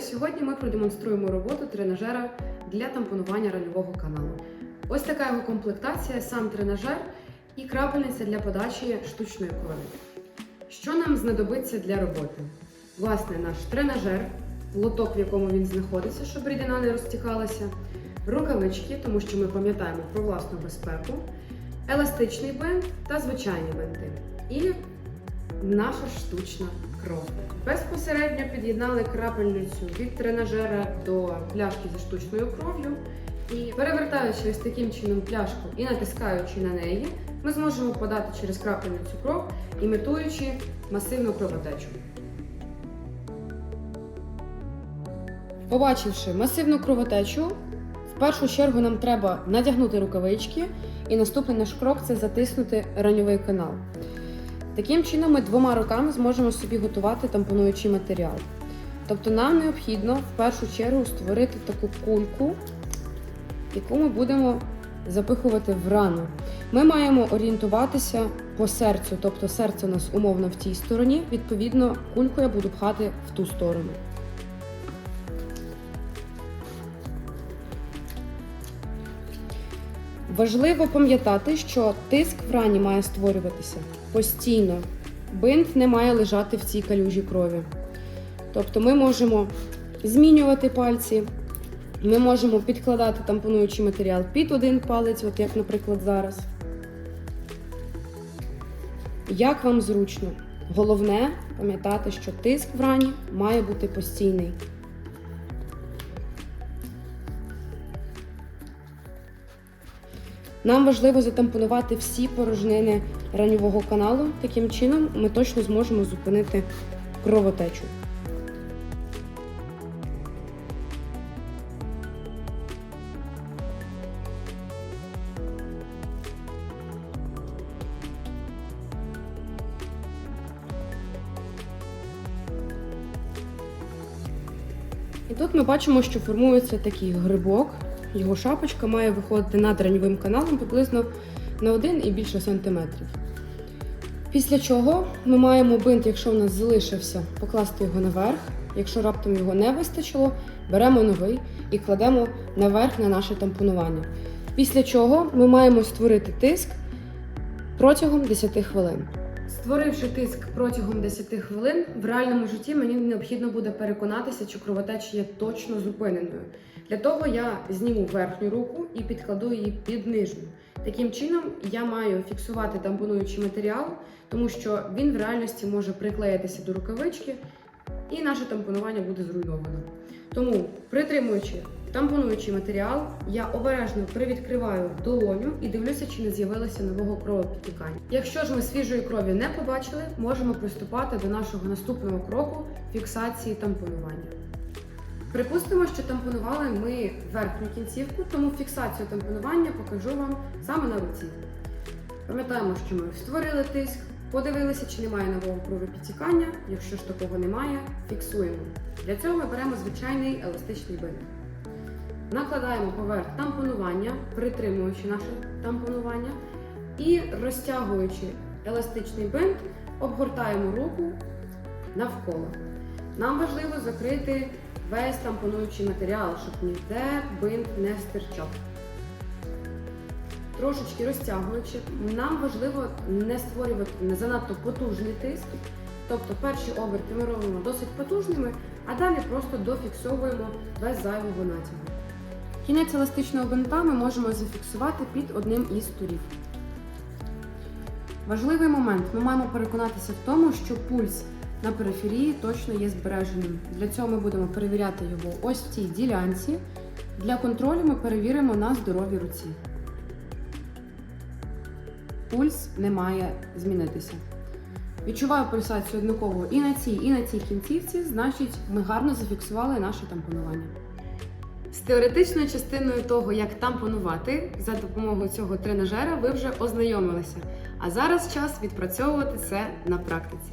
Сьогодні ми продемонструємо роботу тренажера для тампонування ральового каналу. Ось така його комплектація, сам тренажер і крапельниця для подачі штучної крові. Що нам знадобиться для роботи? Власне, наш тренажер, лоток, в якому він знаходиться, щоб рідина не розтікалася, рукавички, тому що ми пам'ятаємо про власну безпеку, еластичний бинт та звичайні бинти. І наша штучна кров. Безпосередньо під'єднали крапельницю від тренажера до пляшки зі штучною кров'ю. І перевертаючи ось таким чином пляшку і натискаючи на неї, ми зможемо подати через крапельницю кров, імітуючи масивну кровотечу. Побачивши масивну кровотечу, в першу чергу нам треба надягнути рукавички, і наступний наш крок це затиснути раньовий канал. Таким чином, ми двома руками зможемо собі готувати тампонуючий матеріал. Тобто нам необхідно в першу чергу створити таку кульку, яку ми будемо запихувати в рану. Ми маємо орієнтуватися по серцю, тобто серце у нас умовно в тій стороні, відповідно, кульку я буду пхати в ту сторону. Важливо пам'ятати, що тиск в рані має створюватися постійно. Бинт не має лежати в цій калюжі крові. Тобто ми можемо змінювати пальці, ми можемо підкладати тампонуючий матеріал під один палець, от як, наприклад, зараз. Як вам зручно? Головне пам'ятати, що тиск в рані має бути постійний. Нам важливо затампонувати всі порожнини ранньового каналу. Таким чином ми точно зможемо зупинити кровотечу. І тут ми бачимо, що формується такий грибок. Його шапочка має виходити над раньовим каналом приблизно на 1 і більше сантиметрів. Після чого ми маємо бинт, якщо в нас залишився, покласти його наверх. Якщо раптом його не вистачило, беремо новий і кладемо наверх на наше тампонування. Після чого ми маємо створити тиск протягом 10 хвилин. Створивши тиск протягом 10 хвилин, в реальному житті мені необхідно буде переконатися, чи кровотеча є точно зупиненою. Для того я зніму верхню руку і підкладу її під нижню. Таким чином я маю фіксувати тампонуючий матеріал, тому що він в реальності може приклеїтися до рукавички, і наше тампонування буде зруйновано. Тому, притримуючи тампонуючий матеріал, я обережно привідкриваю долоню і дивлюся, чи не з'явилося нового кровопідтікання. Якщо ж ми свіжої крові не побачили, можемо приступати до нашого наступного кроку фіксації тампонування. Припустимо, що тампонували ми верхню кінцівку, тому фіксацію тампонування покажу вам саме на руці. Пам'ятаємо, що ми створили тиск, подивилися, чи немає нового кровопідтікання. Якщо ж такого немає, фіксуємо. Для цього ми беремо звичайний еластичний бинт. Накладаємо поверх тампонування, притримуючи наше тампонування, і розтягуючи еластичний бинт, обгортаємо руку навколо. Нам важливо закрити весь тампонуючий матеріал, щоб ніде бинт не стирчав. Трошечки розтягуючи, нам важливо не створювати не занадто потужний тиск. Тобто перші оберти ми робимо досить потужними, а далі просто дофіксовуємо без зайвого натягу. Кінець еластичного бинта ми можемо зафіксувати під одним із турів. Важливий момент. Ми маємо переконатися в тому, що пульс на периферії точно є збереженим. Для цього ми будемо перевіряти його ось в цій ділянці. Для контролю ми перевіримо на здоровій руці. Пульс не має змінитися. Відчуваю пульсацію однаково і на цій, і на цій кінцівці, значить, ми гарно зафіксували наше тампонування. З теоретичною частиною того, як тампонувати за допомогою цього тренажера, ви вже ознайомилися. А зараз час відпрацьовувати це на практиці.